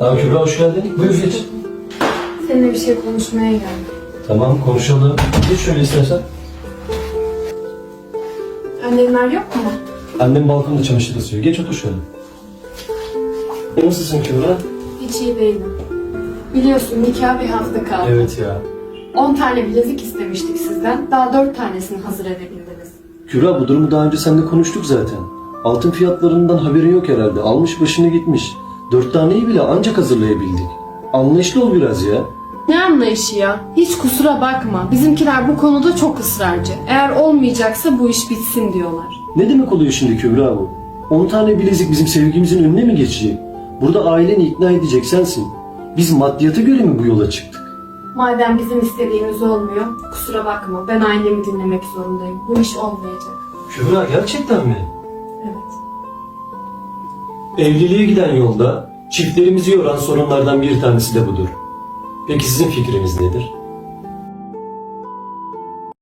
Aa, Kübra hoş geldin. Buyur geç. Seninle bir şey konuşmaya geldim. Tamam konuşalım. Geç şöyle istersen. Annemler yok mu? Annem balkonda çamaşır asıyor. Geç otur şöyle. Nasılsın Kübra? Hiç iyi değilim. Biliyorsun nikah bir hafta kaldı. Evet ya. 10 tane bilezik istemiştik sizden. Daha 4 tanesini hazır edebildiniz. Kübra bu durumu daha önce seninle konuştuk zaten. Altın fiyatlarından haberin yok herhalde. Almış başını gitmiş. Dört taneyi bile ancak hazırlayabildik. Anlayışlı ol biraz ya. Ne anlayışı ya? Hiç kusura bakma. Bizimkiler bu konuda çok ısrarcı. Eğer olmayacaksa bu iş bitsin diyorlar. Ne demek oluyor şimdi Kübra bu? 10 tane bilezik bizim sevgimizin önüne mi geçecek? Burada aileni ikna edecek sensin. Biz maddiyata göre mi bu yola çıktık? Madem bizim istediğimiz olmuyor, kusura bakma. Ben ailemi dinlemek zorundayım. Bu iş olmayacak. Kübra gerçekten mi? Evliliğe giden yolda çiftlerimizi yoran sorunlardan bir tanesi de budur. Peki sizin fikriniz nedir?